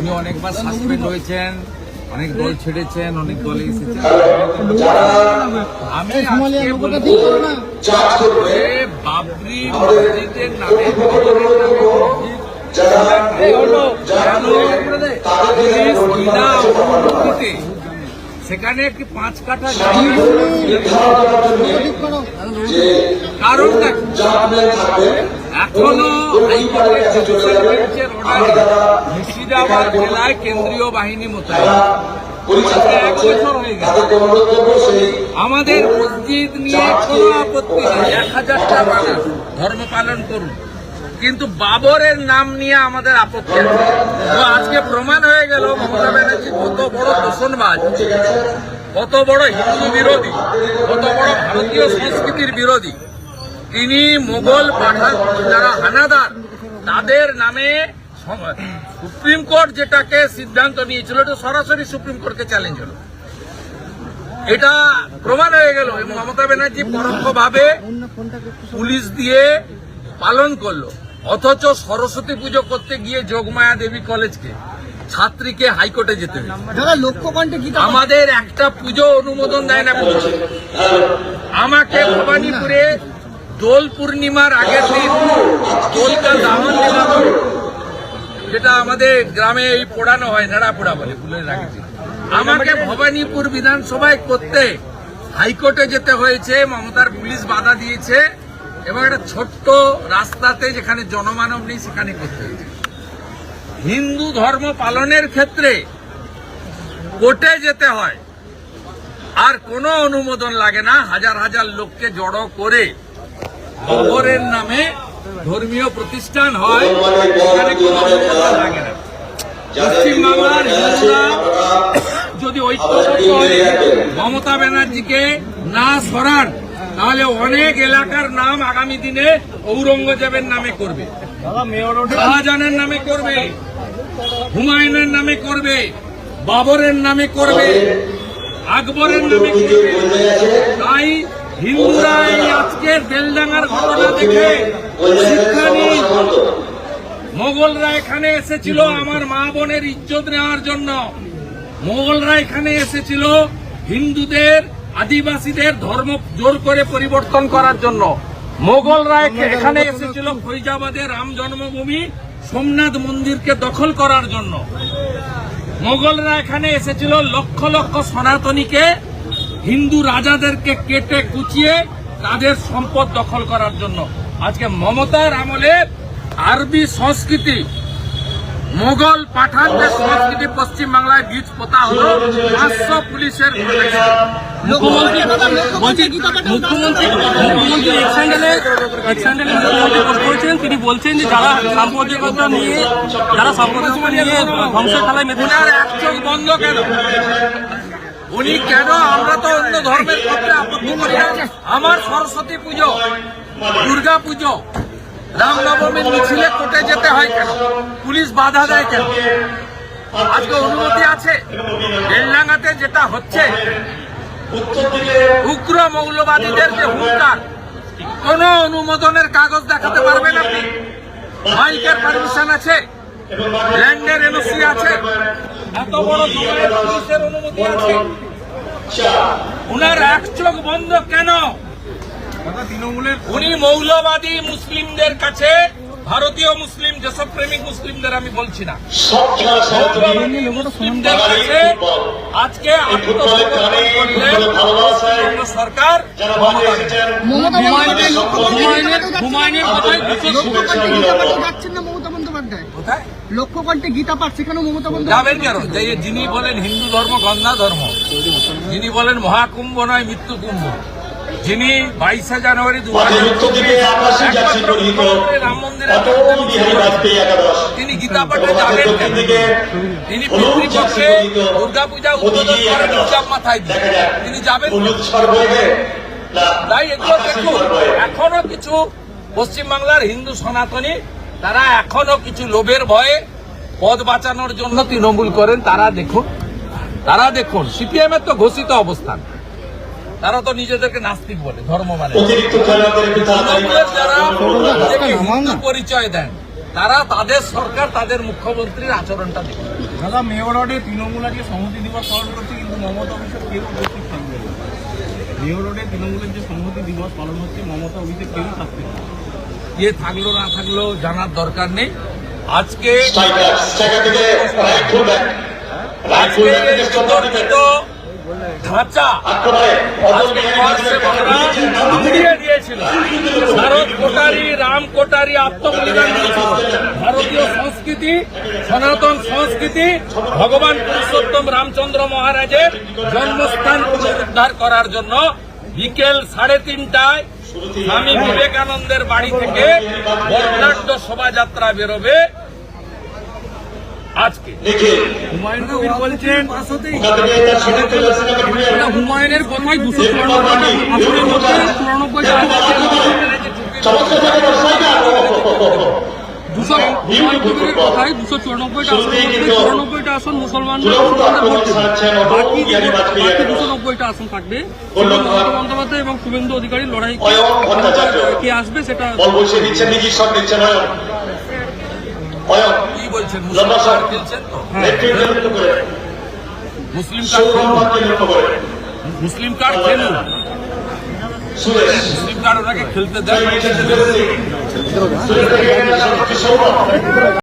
উনি অনেকবার সাসপেন্ড হয়েছেন অনেক দল ছেড়েছেন অনেক দলে এসেছেন। আমি বাবরি মসজিদের নামে পুলিশ বিনা অনুমতিতে সেখানে একটি পাঁচ কাঠা কারণ এখনও মুর্শিদাবাদ জেলায় কেন্দ্রীয় বাহিনী মোতায়েন। আমাদের মসজিদ নিয়ে কোনো আপত্তি নেই। এক হাজার টাকা ধর্ম পালন করুন। কিন্তু বাবরের নাম নিয়ে আমাদের আপত্তি তো আজকে প্রমাণ হয়ে গেল মমতা ব্যানার্জি কত বড় দূষণবাজ, কত বড় হিন্দু বিরোধী, কত বড় ভারতীয় সংস্কৃতির বিরোধী। তিনি মোগল পাঠান, যারা হানাদার, তাদের নামে সুপ্রিম কোর্ট যেটাকে সিদ্ধান্ত নিয়েছিল, এটা সরাসরি সুপ্রিম কোর্টকে চ্যালেঞ্জ হলো। এটা প্রমাণ হয়ে গেল মমতা ব্যানার্জি পরোক্ষভাবে পুলিশ দিয়ে পালন করল। অথচ সরস্বতী পুজো করতে গিয়ে যোগমায়া দেবী কলেজকে ছাত্রীকে হাইকোর্টে যেতে আমাদের একটা পুজো অনুমোদন দেয় না আমাকে ভবানীপুরে দোল পূর্ণিমার আগের দিন দোলকা। যেটা আমাদের গ্রামে এই পোড়ানো হয় নেড়া পোড়া বলে ফুলের দিন। আমাকে ভবানীপুর বিধানসভায় করতে হাইকোর্টে যেতে হয়েছে মমতার পুলিশ বাধা দিয়েছে এবং একটা ছোট্ট রাস্তাতে যেখানে জনমানব নেই, সেখানে করতে হয়েছে। হিন্দু ধর্ম পালনের ক্ষেত্রে কোর্টে যেতে হয়। আর কোনো অনুমোদন লাগে না। হাজার হাজার লোককে জড়ো করে খবরের নামে ধর্মীয় প্রতিষ্ঠান হয়, সেখানে কোনো অনুমোদন লাগে না। পশ্চিমবাংলার হিন্দুরা যদি ঐক্যবদ্ধ মমতা ব্যানার্জিকে না সরান তাহলে অনেক এলাকার নাম আগামী দিনে ঔরঙ্গজেবের নামে করবে। শাহজাহানের নামে করবে। হুমায়ুনের নামে করবে। বাবরের নামে করবে। আকবরের নামে করবে। তাই হিন্দুরা এই আজকের বেলডাঙ্গার ঘটনা দেখে শিক্ষা মোগলরা এখানে এসেছিল আমার মা বোনের ইজ্জত নেওয়ার জন্য। মোগলরা এখানে এসেছিল হিন্দুদের আদিবাসীদের ধর্ম জোর করে পরিবর্তন করার জন্য মোগলরা এখানে এসেছিল ফৈজাবাদে রাম জন্মভূমি সোমনাথ মন্দিরকে দখল করার জন্য। মোগলরা এখানে এসেছিল লক্ষ লক্ষ সনাতনীকে হিন্দু রাজাদেরকে কেটে কুচিয়ে তাদের সম্পদ দখল করার জন্য। আজকে মমতার আমলে আরবি সংস্কৃতি মোগল পাঠানদের সংস্কৃতি পশ্চিম বাংলায় বীজ পোতা হলো পাঁচশো পুলিশের মুখ্যমন্ত্রী বলছে গীতা পাঠে মুখ্যমন্ত্রী মুখ্যমন্ত্রী এক স্যান্ডেলে এক স্যান্ডেলে মুখ্যমন্ত্রী পোস্ট করেছেন। তিনি বলছেন যে যারা সাম্প্রদায়িকতা নিয়ে যারা সাম্প্রদায়িকতা নিয়ে ধ্বংসের খেলায় মেতে ওনার এক চোখ বন্ধ কেন? উনি কেন আমরা তো অন্য ধর্মের পক্ষে আপত্তি করি না? আমার সরস্বতী পুজো দুর্গা পুজো রামনবমীর মিছিলে কোর্টে যেতে হয় কেন? পুলিশ বাধা দেয় কেন? আজকে অনুমতি আছে? বেলডাঙ্গাতে যেটা হচ্ছে, উগ্র মৌলবাদীদের যে হুঙ্কার, কোন অনুমোদনের কাগজ দেখাতে পারবেন আপনি? মাইকের পারমিশন আছে? ল্যান্ডের এনওসি আছে? এত বড় পুলিশের অনুমতি আছে? উনার এক চোখ বন্ধ কেন উনি মৌলবাদী মুসলিমদের কাছে ভারতীয় মুসলিম দেশপ্রেমিক মুসলিমদের আমি বলছি না। মুসলিমদের কাছে আজকে সরকার লক্ষ্য গীতা পাঠ সেখানেও মমতা যাবেন কেন? যিনি বলেন হিন্দু ধর্ম গন্ধা ধর্ম যিনি বলেন মহাকুম্ভ নয় মৃত্যু কুম্ভ যিনি বাইশে জানুয়ারি দু হাজার রাম মন্দিরে তিনি গীতা পাঠে যাবেন তিনি পিতৃপক্ষে দুর্গা পূজা উদ্বোধন করেন উৎসব মাথায় দিয়ে। তিনি যাবেন তাই এগুলো দেখুন এখনও কিছু পশ্চিমবাংলার হিন্দু সনাতনী তারা এখনও কিছু লোভের ভয়ে পদ বাঁচানোর জন্য তৃণমূল করেন। তারা দেখুন তারা দেখুন। সিপিএম এর তো ঘোষিত অবস্থান। তারা তো নিজেদেরকে নাস্তিক বলে ধর্ম মানে। যারা পরিচয় দেন তারা তাদের সরকার তাদের মুখ্যমন্ত্রীর আচরণটা দেখবে দাদা মেয়রডে তৃণমূল আজকে সংহতি দিবস পালন করছে কিন্তু মমতা অভিষেক কেউ উপস্থিত থাকবে না। মেয়রডে তৃণমূলের যে সংহতি দিবস পালন হচ্ছে মমতা অভিষেক কেউ থাকবে না। কে থাকল না থাকল জানার দরকার নেই। আজকে আজকে কংগ্রেসেরা উড়িয়ে দিয়েছিল। ভারত কোটারি রাম কোটারি আত্মবলিদান ভারতীয় সংস্কৃতি সনাতন সংস্কৃতি ভগবান পুরুষোত্তম রামচন্দ্র মহারাজের জন্মস্থান পুনরুদ্ধার করার জন্য বিকেল সাড়ে তিনটায় স্বামী বিবেকানন্দের বাড়ি থেকে বর্ণাঢ্য শোভাযাত্রা বেরোবে। আজকে। হুমায়ুন কবির বলছেন হুমায়ুনের কথাই দুশো স্ট্রাইকার দুশো হুমায়ুন কবিরের কথাই দুশো চুরানব্বইটা চুরানব্বইটা আসন মুসলমানদের মুসলমানদের বাকি বাকি দুশো নব্বইটা আসন থাকবে। বন্দ্যোপাধ্যায় এবং শুভেন্দু অধিকারীর লড়াই কে আসবে সেটা বলছেন মুসলিম খেলছেন তো? লক্ষ্য করে। মুসলিম কার্ড মুসলিম কার্ড খেলুন? মুসলিম কার্ড ওনাকে খেলতে সৌরভ।